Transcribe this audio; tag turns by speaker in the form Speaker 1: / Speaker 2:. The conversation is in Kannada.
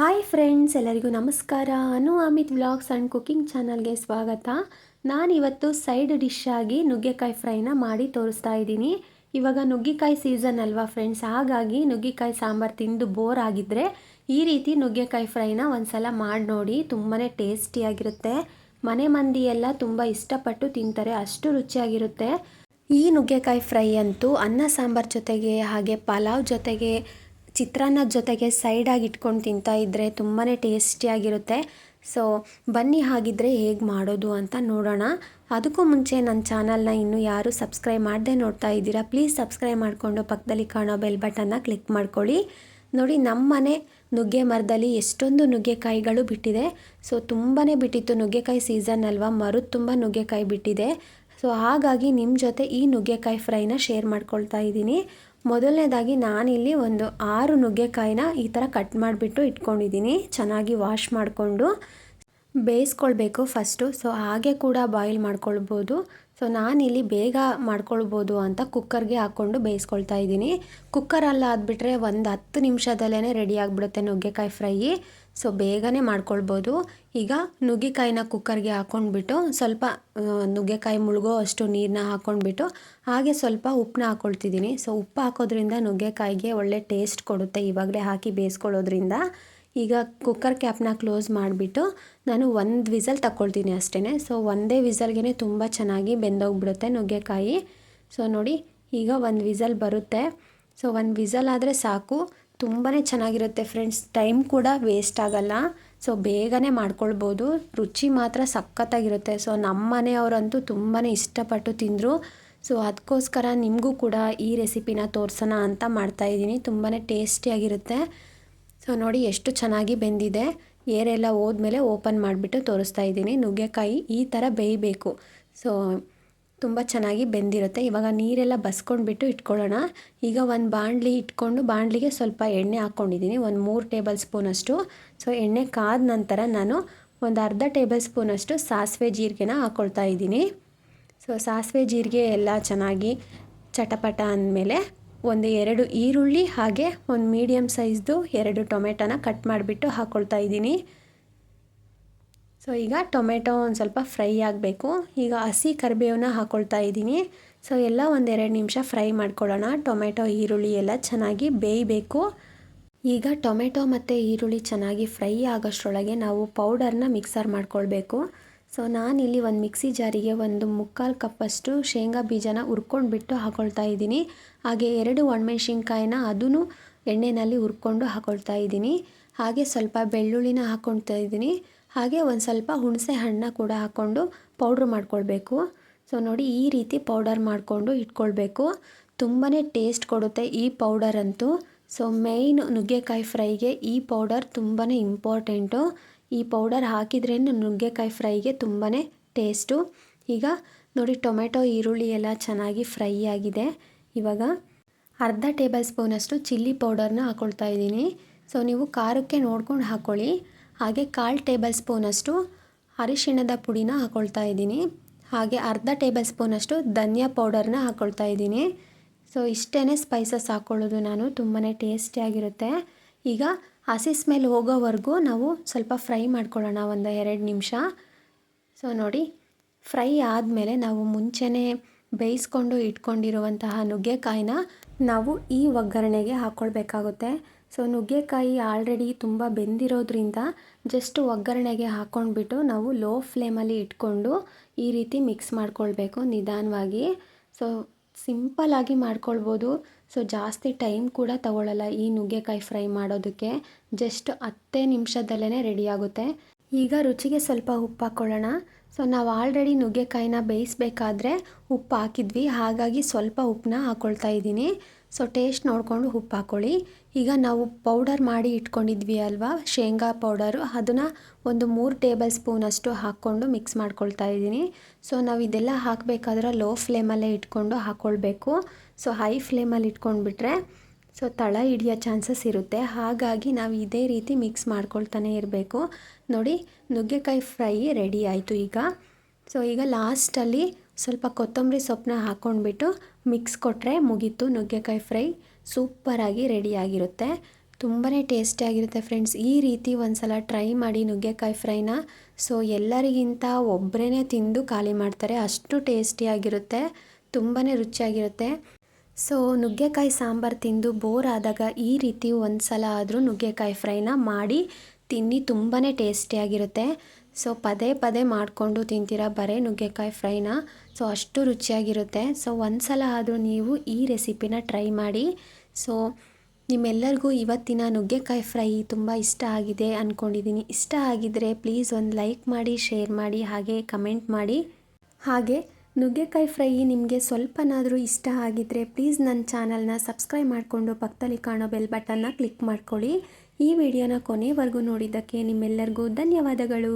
Speaker 1: ಹಾಯ್ ಫ್ರೆಂಡ್ಸ್ ಎಲ್ಲರಿಗೂ ನಮಸ್ಕಾರ. Anu Amit vlogs and cooking ಚಾನಲ್ಗೆ ಸ್ವಾಗತ. ನಾನಿವತ್ತು ಸೈಡ್ ಡಿಶ್ ಆಗಿ ನುಗ್ಗೆಕಾಯಿ ಫ್ರೈನ ಮಾಡಿ ತೋರಿಸ್ತಾ ಇದ್ದೀನಿ. ಇವಾಗ ನುಗ್ಗೆಕಾಯಿ ಸೀಸನ್ ಅಲ್ವಾ ಫ್ರೆಂಡ್ಸ್ ಹಾಗಾಗಿ ನುಗ್ಗೆಕಾಯಿ ಸಾಂಬಾರು ತಿಂದು ಬೋರ್ ಆಗಿದ್ದರೆ ಈ ರೀತಿ ನುಗ್ಗೆಕಾಯಿ ಫ್ರೈನ ಒಂದ್ಸಲ ಮಾಡಿ ನೋಡಿ ತುಂಬಾ ಟೇಸ್ಟಿಯಾಗಿರುತ್ತೆ ಮನೆ ಮಂದಿ ಎಲ್ಲ ತುಂಬ ಇಷ್ಟಪಟ್ಟು ತಿಂತಾರೆ, ಅಷ್ಟು ರುಚಿಯಾಗಿರುತ್ತೆ. ಈ ನುಗ್ಗೆಕಾಯಿ ಫ್ರೈ ಅಂತೂ ಅನ್ನ ಸಾಂಬಾರ್ ಜೊತೆಗೆ, ಹಾಗೆ ಪಲಾವ್ ಜೊತೆಗೆ ಚಿತ್ರಾನ್ನದ ಜೊತೆಗೆ ಸೈಡಾಗಿ ಇಟ್ಕೊಂಡು ತಿಂತಾ ಇದ್ದರೆ ತುಂಬಾ ಟೇಸ್ಟಿಯಾಗಿರುತ್ತೆ ಸೊ ಬನ್ನಿ ಹಾಗಿದ್ರೆ ಹೇಗೆ ಮಾಡೋದು ಅಂತ ನೋಡೋಣ. ಅದಕ್ಕೂ ಮುಂಚೆ ನನ್ನ ಚಾನಲ್ನ ಇನ್ನೂ ಯಾರು ಸಬ್ಸ್ಕ್ರೈಬ್ ಮಾಡದೆ ನೋಡ್ತಾ ಇದ್ದೀರಾ ಪ್ಲೀಸ್ ಸಬ್ಸ್ಕ್ರೈಬ್ ಮಾಡಿಕೊಂಡು ಪಕ್ಕದಲ್ಲಿ ಕಾಣೋ ಬೆಲ್ ಬಟನ್ನ ಕ್ಲಿಕ್ ಮಾಡ್ಕೊಳ್ಳಿ. ನೋಡಿ ನಮ್ಮ ಮನೆ ನುಗ್ಗೆ ಮರದಲ್ಲಿ ಎಷ್ಟೊಂದು ನುಗ್ಗೆಕಾಯಿಗಳು ಬಿಟ್ಟಿದೆ. ಸೊ ತುಂಬಾ ಬಿಟ್ಟಿತ್ತು ನುಗ್ಗೆಕಾಯಿ ಸೀಸನ್ ಅಲ್ವಾ? ಮರು ತುಂಬ ನುಗ್ಗೆಕಾಯಿ ಬಿಟ್ಟಿದೆ. ಸೊ ಹಾಗಾಗಿ ನಿಮ್ಮ ಜೊತೆ ಈ ನುಗ್ಗೆಕಾಯಿ ಫ್ರೈನ ಶೇರ್ ಮಾಡ್ಕೊಳ್ತಾ ಇದ್ದೀನಿ. ಮೊದಲನೇದಾಗಿ ನಾನಿಲ್ಲಿ ಒಂದು ಆರು ನುಗ್ಗೆಕಾಯಿನ ಈ ಥರ ಕಟ್ ಮಾಡಿಬಿಟ್ಟು ಇಟ್ಕೊಂಡಿದ್ದೀನಿ. ಚೆನ್ನಾಗಿ ವಾಶ್ ಮಾಡಿಕೊಂಡು ಬೇಯಿಸ್ಕೊಳ್ಬೇಕು ಫಸ್ಟು. ಸೊ, ಹಾಗೆ ಕೂಡ ಬಾಯ್ಲ್ ಮಾಡ್ಕೊಳ್ಬೋದು. ಸೊ, ನಾನಿಲ್ಲಿ ಬೇಗ ಮಾಡ್ಕೊಳ್ಬೋದು ಅಂತ ಕುಕ್ಕರ್ಗೆ ಹಾಕ್ಕೊಂಡು ಬೇಯಿಸ್ಕೊಳ್ತಾ ಇದ್ದೀನಿ. ಕುಕ್ಕರಲ್ಲಿ ಆದ್ಬಿಟ್ರೆ ಒಂದು ಹತ್ತು ನಿಮಿಷದಲ್ಲೇ ರೆಡಿ ಆಗಿಬಿಡುತ್ತೆ ನುಗ್ಗೆಕಾಯಿ ಫ್ರೈ ಸೊ ಬೇಗನೆ ಮಾಡ್ಕೊಳ್ಬೋದು. ಈಗ ನುಗ್ಗೆಕಾಯಿನ ಕುಕ್ಕರ್ಗೆ ಹಾಕ್ಕೊಂಡ್ಬಿಟ್ಟು ಸ್ವಲ್ಪ ನುಗ್ಗೆಕಾಯಿ ಮುಳುಗೋ ಅಷ್ಟು ನೀರನ್ನ ಹಾಕ್ಕೊಂಡ್ಬಿಟ್ಟು ಹಾಗೆ ಸ್ವಲ್ಪ ಉಪ್ಪನ್ನ ಹಾಕ್ಕೊಳ್ತಿದ್ದೀನಿ ಸೊ ಉಪ್ಪು ಹಾಕೋದ್ರಿಂದ ನುಗ್ಗೆಕಾಯಿಗೆ ಒಳ್ಳೆ ಟೇಸ್ಟ್ ಕೊಡುತ್ತೆ ಇವಾಗಲೇ ಹಾಕಿ ಬೇಯಿಸ್ಕೊಳ್ಳೋದ್ರಿಂದ. ಈಗ ಕುಕ್ಕರ್ ಕ್ಯಾಪ್ನ ಕ್ಲೋಸ್ ಮಾಡಿಬಿಟ್ಟು ನಾನು ಒಂದು ವಿಸಲ್ ತಗೊಳ್ತೀನಿ ಅಷ್ಟೇ ಸೊ ಒಂದೇ ವಿಸಲ್ಗೆ ತುಂಬ ಚೆನ್ನಾಗಿ ಬೆಂದೋಗ್ಬಿಡುತ್ತೆ ನುಗ್ಗೆಕಾಯಿ. ಸೊ ನೋಡಿ, ಈಗ ಒಂದು ವಿಸಲ್ ಬರುತ್ತೆ. ಸೊ ಒಂದು ವಿಸಲ್ ಆದರೆ ಸಾಕು. ತುಂಬಾ ಚೆನ್ನಾಗಿರುತ್ತೆ ಫ್ರೆಂಡ್ಸ್ ಟೈಮ್ ಕೂಡ ವೇಸ್ಟ್ ಆಗಲ್ಲ. ಸೊ ಬೇಗನೆ ಮಾಡ್ಕೊಳ್ಬೋದು. ರುಚಿ ಮಾತ್ರ ಸಖತ್ತಾಗಿರುತ್ತೆ. ಸೊ ನಮ್ಮ ಮನೆಯವರಂತೂ ತುಂಬಾ ಇಷ್ಟಪಟ್ಟು ತಿಂದರು. ಸೊ ಅದಕ್ಕೋಸ್ಕರ ನಿಮಗೂ ಕೂಡ ಈ ರೆಸಿಪಿನ ತೋರಿಸೋಣ ಅಂತ ಮಾಡ್ತಾಯಿದ್ದೀನಿ ತುಂಬಾ ಟೇಸ್ಟಿಯಾಗಿರುತ್ತೆ ಸೊ ನೋಡಿ ಎಷ್ಟು ಚೆನ್ನಾಗಿ ಬೆಂದಿದೆ. ಏರೆಲ್ಲ ಹೋದ್ಮೇಲೆ ಓಪನ್ ಮಾಡಿಬಿಟ್ಟು ತೋರಿಸ್ತಾ ಇದ್ದೀನಿ. ನುಗ್ಗೆಕಾಯಿ ಈ ಥರ ಬೇಯಬೇಕು. ಸೊ ತುಂಬ ಚೆನ್ನಾಗಿ ಬೆಂದಿರುತ್ತೆ. ಇವಾಗ ನೀರೆಲ್ಲ ಬಸ್ಕೊಂಡ್ಬಿಟ್ಟು ಇಟ್ಕೊಳ್ಳೋಣ. ಈಗ ಒಂದು ಬಾಣಲಿ ಇಟ್ಕೊಂಡು ಬಾಣಲಿಗೆ ಸ್ವಲ್ಪ ಎಣ್ಣೆ ಹಾಕ್ಕೊಂಡಿದ್ದೀನಿ. ಒಂದು ಮೂರು ಟೇಬಲ್ ಸ್ಪೂನಷ್ಟು ಸೊ, ಎಣ್ಣೆ ಕಾದ ನಂತರ ನಾನು ಒಂದು ಅರ್ಧ ಟೇಬಲ್ ಸ್ಪೂನಷ್ಟು ಸಾಸಿವೆ ಜೀರಿಗೆನ ಹಾಕ್ಕೊಳ್ತಾ ಇದ್ದೀನಿ. ಸೊ, ಸಾಸಿವೆ ಜೀರಿಗೆ ಎಲ್ಲ ಚೆನ್ನಾಗಿ ಚಟಪಟ ಅಂದಮೇಲೆ ಒಂದು ಎರಡು ಈರುಳ್ಳಿ ಹಾಗೆ ಒಂದು ಮೀಡಿಯಮ್ ಸೈಜ್ದು ಎರಡು ಟೊಮೆಟೊನ ಕಟ್ ಮಾಡಿಬಿಟ್ಟು ಹಾಕ್ಕೊಳ್ತಾ ಇದ್ದೀನಿ. ಸೊ ಈಗ ಟೊಮೆಟೊ ಒಂದು ಸ್ವಲ್ಪ ಫ್ರೈ ಆಗಬೇಕು. ಈಗ ಹಸಿ ಕರಿಬೇವನ್ನ ಹಾಕ್ಕೊಳ್ತಾ ಇದ್ದೀನಿ. ಸೊ ಎಲ್ಲ ಒಂದೆರಡು ನಿಮಿಷ ಫ್ರೈ ಮಾಡ್ಕೊಳ್ಳೋಣ. ಟೊಮೆಟೊ ಈರುಳ್ಳಿ ಎಲ್ಲ ಚೆನ್ನಾಗಿ ಬೇಯಬೇಕು. ಈಗ ಟೊಮೆಟೊ ಮತ್ತು ಈರುಳ್ಳಿ ಚೆನ್ನಾಗಿ ಫ್ರೈ ಆಗೋಷ್ಟರೊಳಗೆ ನಾವು ಪೌಡರ್ನ ಮಿಕ್ಸರ್ ಮಾಡ್ಕೊಳ್ಬೇಕು. ಸೊ ನಾನಿಲ್ಲಿ ಒಂದು ಮಿಕ್ಸಿ ಜಾರಿಗೆ ಒಂದು ಮುಕ್ಕಾಲು ಕಪ್ಪಷ್ಟು ಶೇಂಗಾ ಬೀಜನ ಹುರ್ಕೊಂಡ್ಬಿಟ್ಟು ಹಾಕೊಳ್ತಾ ಇದ್ದೀನಿ. ಹಾಗೆ ಎರಡು ಒಣಮೆಣ್ಸಿನ್ಕಾಯಿನ ಅದೂ ಎಣ್ಣೆಯಲ್ಲಿ ಹುರ್ಕೊಂಡು ಹಾಕೊಳ್ತಾ ಇದ್ದೀನಿ. ಹಾಗೆ ಸ್ವಲ್ಪ ಬೆಳ್ಳುಳ್ಳಿನ ಹಾಕ್ಕೊಳ್ತಾ ಇದ್ದೀನಿ. ಹಾಗೆ ಒಂದು ಸ್ವಲ್ಪ ಹುಣಸೆ ಹಣ್ಣು ಕೂಡ ಹಾಕ್ಕೊಂಡು ಪೌಡ್ರ್ ಮಾಡ್ಕೊಳ್ಬೇಕು. ಸೊ ನೋಡಿ ಈ ರೀತಿ ಪೌಡರ್ ಮಾಡಿಕೊಂಡು ಇಟ್ಕೊಳ್ಬೇಕು. ತುಂಬಾ ಟೇಸ್ಟ್ ಕೊಡುತ್ತೆ ಈ ಪೌಡರ್ ಅಂತೂ. ಸೊ ಮೇಯ್ನ್ ನುಗ್ಗೆಕಾಯಿ ಫ್ರೈಗೆ ಈ ಪೌಡರ್ ತುಂಬಾ ಇಂಪಾರ್ಟೆಂಟು ಈ ಪೌಡರ್ ಹಾಕಿದ್ರೇ ನುಗ್ಗೆಕಾಯಿ ಫ್ರೈಗೆ ತುಂಬಾ ಟೇಸ್ಟು ಈಗ ನೋಡಿ ಟೊಮೆಟೊ, ಈರುಳ್ಳಿ ಎಲ್ಲ ಚೆನ್ನಾಗಿ ಫ್ರೈ ಆಗಿದೆ. ಇವಾಗ ಅರ್ಧ ಟೇಬಲ್ ಸ್ಪೂನಷ್ಟು ಚಿಲ್ಲಿ ಪೌಡರ್ನ ಹಾಕ್ಕೊಳ್ತಾ ಇದ್ದೀನಿ. ಸೊ ನೀವು ಖಾರಕ್ಕೆ ನೋಡ್ಕೊಂಡು ಹಾಕ್ಕೊಳ್ಳಿ ಹಾಗೆ ಕಾಲು ಟೇಬಲ್ ಸ್ಪೂನಷ್ಟು ಅರಿಶಿಣದ ಪುಡಿನ ಹಾಕ್ಕೊಳ್ತಾ ಇದ್ದೀನಿ. ಹಾಗೆ ಅರ್ಧ ಟೇಬಲ್ ಸ್ಪೂನಷ್ಟು ಧನಿಯಾ ಪೌಡರ್ನ ಹಾಕ್ಕೊಳ್ತಾ ಇದ್ದೀನಿ. ಸೊ ಇಷ್ಟೇ ಸ್ಪೈಸಸ್ ಹಾಕ್ಕೊಳ್ಳೋದು ನಾನು. ತುಂಬಾ ಟೇಸ್ಟಿಯಾಗಿರುತ್ತೆ. ಈಗ ಹಸಿ ಸ್ಮೆಲ್ ಹೋಗೋವರೆಗೂ ನಾವು ಸ್ವಲ್ಪ ಫ್ರೈ ಮಾಡ್ಕೊಳ್ಳೋಣ ಒಂದು ಎರಡು ನಿಮಿಷ. ಸೊ, ನೋಡಿ, ಫ್ರೈ ಆದಮೇಲೆ ನಾವು ಮುಂಚೆನೇ ಬೇಯಿಸ್ಕೊಂಡು ಇಟ್ಕೊಂಡಿರುವಂತಹ ನುಗ್ಗೆಕಾಯಿನ ನಾವು ಈ ಒಗ್ಗರಣೆಗೆ ಹಾಕ್ಕೊಳ್ಬೇಕಾಗುತ್ತೆ ಸೊ ನುಗ್ಗೆಕಾಯಿ ಆಲ್ರೆಡಿ ತುಂಬ ಬೆಂದಿರೋದ್ರಿಂದ ಜಸ್ಟ್ ಒಗ್ಗರಣೆಗೆ ಹಾಕ್ಕೊಂಡ್ಬಿಟ್ಟು ನಾವು ಲೋ ಫ್ಲೇಮಲ್ಲಿ ಇಟ್ಕೊಂಡು ಈ ರೀತಿ ಮಿಕ್ಸ್ ಮಾಡ್ಕೊಳ್ಬೇಕು ನಿಧಾನವಾಗಿ. ಸೊ ಸಿಂಪಲ್ಲಾಗಿ ಮಾಡ್ಕೊಳ್ಬೋದು. ಸೊ ಜಾಸ್ತಿ ಟೈಮ್ ಕೂಡ ತಗೊಳ್ಳಲ್ಲ ಈ ನುಗ್ಗೆಕಾಯಿ ಫ್ರೈ ಮಾಡೋದಕ್ಕೆ. ಜಸ್ಟ್ ಹತ್ತೇ ನಿಮಿಷದಲ್ಲೇ ರೆಡಿ ಆಗುತ್ತೆ. ಈಗ ರುಚಿಗೆ ಸ್ವಲ್ಪ ಉಪ್ಪು ಹಾಕ್ಕೊಳ್ಳೋಣ ಸೊ, ನಾವು ಆಲ್ರೆಡಿ ನುಗ್ಗೆಕಾಯಿನ ಬೇಯಿಸಬೇಕಾದ್ರೆ ಉಪ್ಪು ಹಾಕಿದ್ವಿ. ಹಾಗಾಗಿ ಸ್ವಲ್ಪ ಉಪ್ಪನ್ನ ಹಾಕ್ಕೊಳ್ತಾ ಇದ್ದೀನಿ. ಸೊ, ಟೇಸ್ಟ್ ನೋಡಿಕೊಂಡು ಉಪ್ಪು ಹಾಕ್ಕೊಳ್ಳಿ ಈಗ ನಾವು ಪೌಡರ್ ಮಾಡಿ ಇಟ್ಕೊಂಡಿದ್ವಿ ಅಲ್ವಾ? ಶೇಂಗಾ ಪೌಡರು. ಅದನ್ನು ಒಂದು ಮೂರು ಟೇಬಲ್ ಸ್ಪೂನಷ್ಟು ಹಾಕ್ಕೊಂಡು ಮಿಕ್ಸ್ ಮಾಡ್ಕೊಳ್ತಾ ಇದ್ದೀನಿ. ಸೊ, ನಾವು ಇದೆಲ್ಲ ಹಾಕಬೇಕಾದ್ರೆ ಲೋ ಫ್ಲೇಮಲ್ಲೇ ಇಟ್ಕೊಂಡು ಹಾಕ್ಕೊಳ್ಬೇಕು ಸೊ, ಹೈ ಫ್ಲೇಮಲ್ಲಿ ಇಟ್ಕೊಂಡ್ಬಿಟ್ರೆ ಸೊ ತಳ ಹಿಡಿಯೋ ಚಾನ್ಸಸ್ ಇರುತ್ತೆ. ಹಾಗಾಗಿ ನಾವು ಇದೇ ರೀತಿ ಮಿಕ್ಸ್ ಮಾಡ್ಕೊಳ್ತಾನೆ ಇರಬೇಕು. ನೋಡಿ, ನುಗ್ಗೆಕಾಯಿ ಫ್ರೈ ರೆಡಿ ಆಯಿತು ಈಗ. ಸೊ ಈಗ ಲಾಸ್ಟಲ್ಲಿ ಸ್ವಲ್ಪ ಕೊತ್ತಂಬರಿ ಸೊಪ್ಪನ್ನ ಹಾಕ್ಕೊಂಡ್ಬಿಟ್ಟು ಮಿಕ್ಸ್ ಕೊಟ್ಟರೆ ಮುಗೀತು ನುಗ್ಗೆಕಾಯಿ ಫ್ರೈ ಸೂಪರಾಗಿ ರೆಡಿಯಾಗಿರುತ್ತೆ ತುಂಬಾ ಟೇಸ್ಟಿಯಾಗಿರುತ್ತೆ ಫ್ರೆಂಡ್ಸ್ ಈ ರೀತಿ ಒಂದ್ಸಲ ಟ್ರೈ ಮಾಡಿ ನುಗ್ಗೆಕಾಯಿ ಫ್ರೈನ ಸೊ ಎಲ್ಲರಿಗಿಂತ ಒಬ್ಬರೇ ತಿಂದು ಖಾಲಿ ಮಾಡ್ತಾರೆ. ಅಷ್ಟು ಟೇಸ್ಟಿಯಾಗಿರುತ್ತೆ ತುಂಬಾ ರುಚಿಯಾಗಿರುತ್ತೆ. ಸೊ ನುಗ್ಗೆಕಾಯಿ ಸಾಂಬಾರು ತಿಂದು ಬೋರ್ ಆದಾಗ ಈ ರೀತಿ ಒಂದು ಸಲ ಆದರೂ ನುಗ್ಗೆಕಾಯಿ ಫ್ರೈನ ಮಾಡಿ ತಿನ್ನಿ ತುಂಬಾ ಟೇಸ್ಟಿಯಾಗಿರುತ್ತೆ ಸೊ ಪದೇ ಪದೇ ಮಾಡಿಕೊಂಡು ತಿಂತೀರಾ ಬರೀ ನುಗ್ಗೆಕಾಯಿ ಫ್ರೈನ ಸೊ ಅಷ್ಟು ರುಚಿಯಾಗಿರುತ್ತೆ. ಸೊ ಒಂದು ಸಲ ಆದರೂ ನೀವು ಈ ರೆಸಿಪಿನ ಟ್ರೈ ಮಾಡಿ. ಸೊ ನಿಮ್ಮೆಲ್ಲರಿಗೂ ಇವತ್ತಿನ ನುಗ್ಗೆಕಾಯಿ ಫ್ರೈ ತುಂಬ ಇಷ್ಟ ಆಗಿದೆ ಅಂದ್ಕೊಂಡಿದ್ದೀನಿ ಇಷ್ಟ ಆಗಿದ್ದರೆ ಪ್ಲೀಸ್ ಒಂದು ಲೈಕ್ ಮಾಡಿ ಶೇರ್ ಮಾಡಿ, ಹಾಗೆ ಕಮೆಂಟ್ ಮಾಡಿ. ಹಾಗೆ ನುಗ್ಗೆಕಾಯಿ ಫ್ರೈ ನಿಮಗೆ ಸ್ವಲ್ಪನಾದರೂ ಇಷ್ಟ ಆಗಿದ್ದರೆ ಪ್ಲೀಸ್ ನನ್ನ ಚಾನಲ್ನ ಸಬ್ಸ್ಕ್ರೈಬ್ ಮಾಡಿಕೊಂಡು ಪಕ್ಕದಲ್ಲಿ ಕಾಣೋ ಬೆಲ್ ಬಟನ್ನ ಕ್ಲಿಕ್ ಮಾಡ್ಕೊಳ್ಳಿ. ಈ ವಿಡಿಯೋನ ಕೊನೆವರೆಗೂ ನೋಡಿದ್ದಕ್ಕೆ ನಿಮ್ಮೆಲ್ಲರಿಗೂ ಧನ್ಯವಾದಗಳು.